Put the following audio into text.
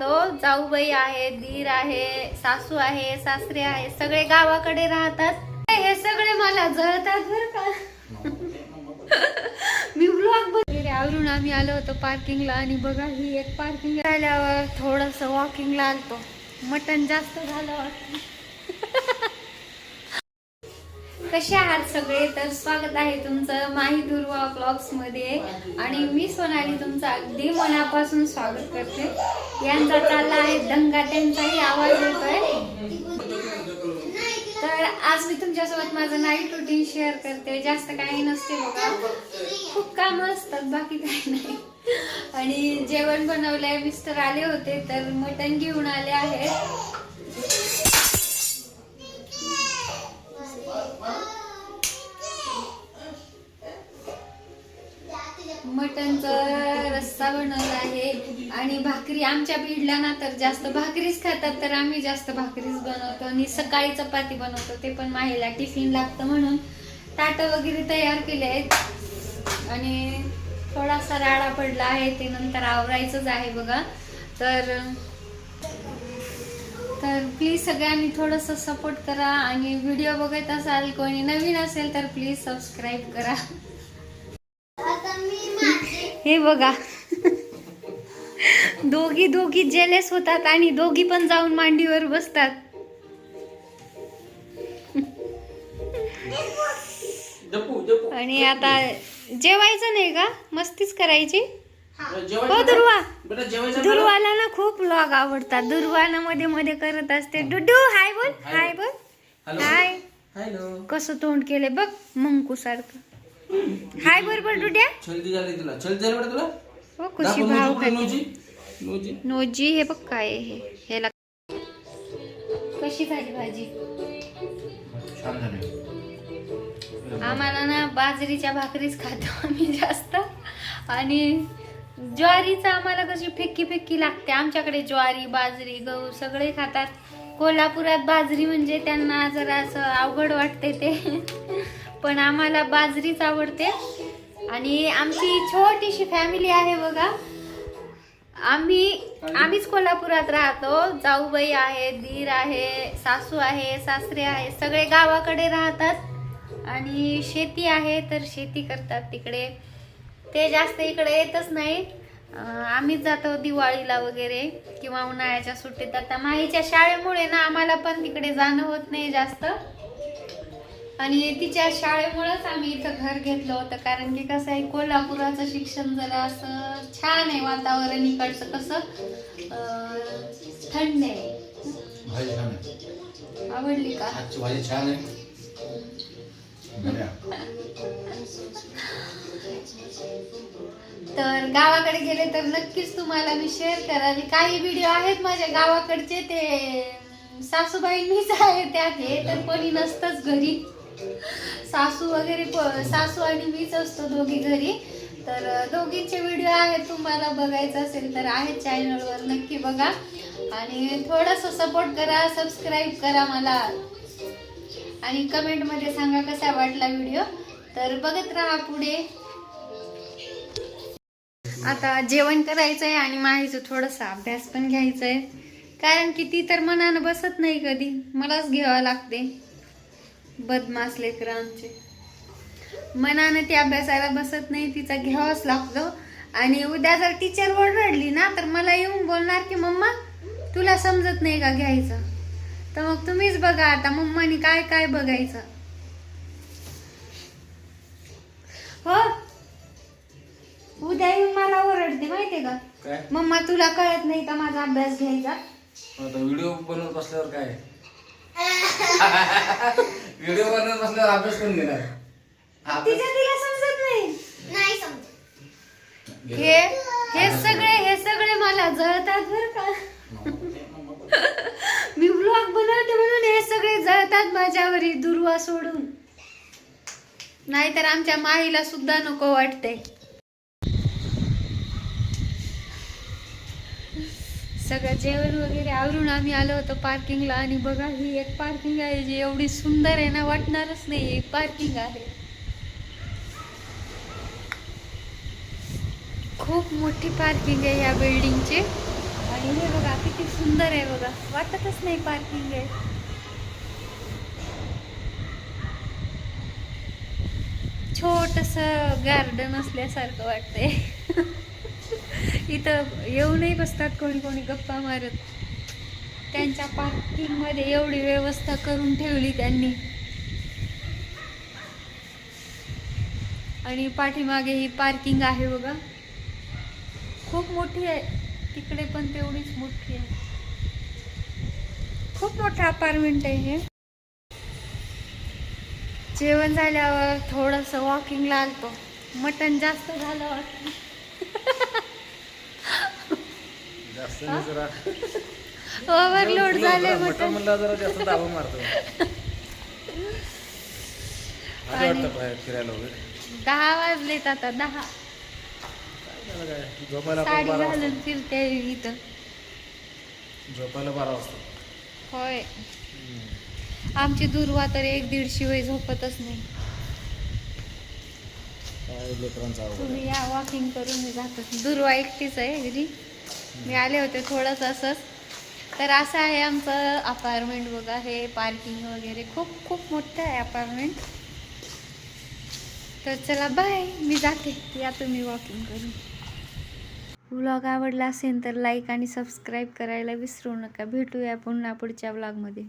राहतो. जाऊबाई आहे धीर आहे सासू आहे सासरे आहे सगळे गावाकडे राहतात. हे सगळे मला जळतात बर का. मी ब्लॉग वगैरे आवरून आम्ही आलो होतो पार्किंगला आणि बघा ही एक पार्किंग आल्यावर थोडस वॉकिंगला आलतो. मटन जास्त झालं वाटतं. कसे आहात सगळे? तर स्वागत आहे तुमचं माही दुर्वा ब्लॉग्समध्ये. आणि मी सोनाली तुमचं अगदी मनापासून स्वागत करते. यांचा चालला आहे दंगा. त्यांचाही आवाज येतोय. तर आज मी तुमच्यासोबत माझं नाईट रुटीन शेअर करते. जास्त काही नसते बघा. खूप कामं असतात बाकी काही नाही. आणि जेवण बनवलंय मिस्टर आले होते तर मटण घेऊन आले आहेत. मटनचा रस्सा बनवला आहे. आणि भाकरी आमच्या बीडला ना तर जास्त भाकरीच खातात तर आम्ही जास्त भाकरीच बनवतो. आणि सकाळी चपाती बनवतो ते पण माहेला टिफिन लागतं म्हणून. ताटं वगैरे तयार केले आहेत. आणि थोडासा राडा पडला आहे ते नंतर आवरायचंच आहे बघा. तर तर प्लीज सगळ्यांनी थोडंसं सपोर्ट करा. आणि व्हिडिओ बघत असाल कोणी नवीन असेल तर प्लीज सबस्क्राईब करा. हे बघा. दोघी दोघी जेलेस होतात आणि दोघी पण जाऊन मांडीवर बसतात. आणि आता जेवायचं नाही का? मस्तीच करायची? हो. जेवायचं दुर्वा. दुर्वाला ना खूप ब्लॉग आवडतात. दुर्वाला मध्ये मध्ये करत असते. डुडू हाय बोल. हाय. बोल. हाय. हॅलो कसं तोंड केलंय बघ मंकू सारखं. हाय बरोबर डुड्या? छलदी झाली तुला. छलदी झाली बेटा तुला? हो कशी दाखव भाव नोजी, खाते नोजी नोजी. नोजी हे बघ काय आहे हे ह्याला कशी झाली भाजी? छान झाली. आम्हाला ना बाजरीच्या भाकरीच खातो आम्ही जास्त. आणि ज्वारीचं आम्हाला कशी फिक्की फिक्की लागते. आमच्याकडे ज्वारी बाजरी गहू सगळे खातात. कोल्हापुरात बाजरी म्हणजे त्यांना जरा असं अवघड वाटते ते. पण आम्हाला बाजरीच आवडते. आणि आमची छोटीशी फॅमिली आहे बघा. आम्ही आम्हीच कोल्हापुरात राहतो. जाऊबाई आहे धीर आहे सासू आहे सासरे आहे. सगळे गावाकडे राहतात. आणि शेती आहे तर शेती करतात तिकडे. ते जास्त इकडे येतच नाही. आम्हीच जातो दिवाळीला वगैरे किंवा उन्हाळ्याच्या सुट्टीत. आता माहीच्या शाळेमुळे ना आम्हाला पण तिकडे जाणं होत नाही जास्त. आणि तिच्या शाळेमुळेच आम्ही इथं घर घेतलं होतं. कारण की कसं आहे कोल्हापुराचं शिक्षण जरा असं छान आहे वातावरण इकडचं कसं. थंड आहे. आवडली का? छान आहे. तर गावाकडे गेले तर नक्कीच तुम्हाला मी शेअर करावी. काही व्हिडिओ आहेत माझ्या गावाकडचे ते सासूबाईंनीच आहे त्यात हे तर कोणी नसतंच घरी. सासू वगैरे सासू आणि मीच असतो दोघी घरी. तर दोघींचे व्हिडिओ आहेत. तुम्हाला बघायचं असेल तर आहेत चॅनलवर नक्की बघा. आणि थोडंसं सपोर्ट करा सबस्क्राईब करा मला. आणि कमेंटमध्ये सांगा कसा वाटला व्हिडिओ तर बघत राहा पुढे. आता जेवण करायचंय आणि माहीचं थोडासा अभ्यास पण घ्यायचंय. कारण की ती तर मनानं बसत नाही कधी. मलाच घ्यावं लागते. बदमास लेकरं आमचे. मनानं ती अभ्यासाला बसत नाही तिचा घ्यावाच लागतो. आणि उद्या जर टीचर ओरडली ना तर मला येऊन बोलणार की मम्मा तुला समजत नाही का घ्यायचं? तर मग तुम्हीच बघा आता मम्मानी काय काय बघायचं. हो. उद्या येऊन मला ओरडते माहितीये का? काय? मम्मा तुला कळत नाही का माझा अभ्यास घ्यायचा? आता व्हिडिओ बनवत बसल्यावर काय? व्हिडिओ बनवत बसल्यावर अभ्यास कोण घेणार? अभ्यास तिच्या तिला समजत नाही. नाही समजत. हे हे सगळे हे सगळे मला जळतात बर का. मी ब्लॉग बनवते म्हणून हे सगळे जळतात माझ्यावरी दुर्वा सोडून. नाहीतर आमच्या माईला सुद्धा नको वाटते सगळं जेवण वगैरे आवरून आम्ही आलो होतो पार्किंगला आणि बघा ही एक पार्किंग आहे जी एवढी सुंदर आहे ना वाटणारच नाही एक पार्किंग आहे. खूप मोठी पार्किंग आहे या बिल्डिंगची आणि हे बघा किती सुंदर आहे बघा वाटतच नाही पार्किंग आहे. छोटस गार्डन असल्यासारखं वाटतंय. इथं येऊनही बसतात कोणी कोणी गप्पा मारत. त्यांच्या पार्किंगमध्ये एवढी व्यवस्था करून ठेवली त्यांनी. आणि पाठीमागे ही पार्किंग आहे बघा. खूप मोठी आहे. तिकडे पण तेवढीच मोठी आहे. खूप मोठं अपार्टमेंट आहे हे. जेवण झाल्यावर थोडस वॉकिंगला आलतो. मटन जास्त झालं वाटतं. जास्त नाही जरा ओव्हरलोड झाले. मटन म्हणलं जरा जास्त दाबा मारतो. वाटतं बाहेर फिरायला वगैरे. दहा वाजलेत आता दहा. झोपायला साडी घालून फिरते इथं. झोपायला बारा वाजता. होय. आमची दुर्वा तर एक दीड शिवाय झोपतच नाही. तुम्ही या वॉकिंग करून मी जातो दुर्वा एकटीच आहे घरी. मी आले होते थोडंच असंच. तर असं आहे आमचं अपार्टमेंट बघा हे पार्किंग वगैरे. खूप खूप मोठं आहे अपार्टमेंट तर चला बाय मी जाते. या तुम्ही वॉकिंग करून. व्लॉग आवडला असेल तर लाईक आणि सबस्क्राईब करायला विसरू नका. भेटूया पुन्हा पुढच्या व्लॉगमध्ये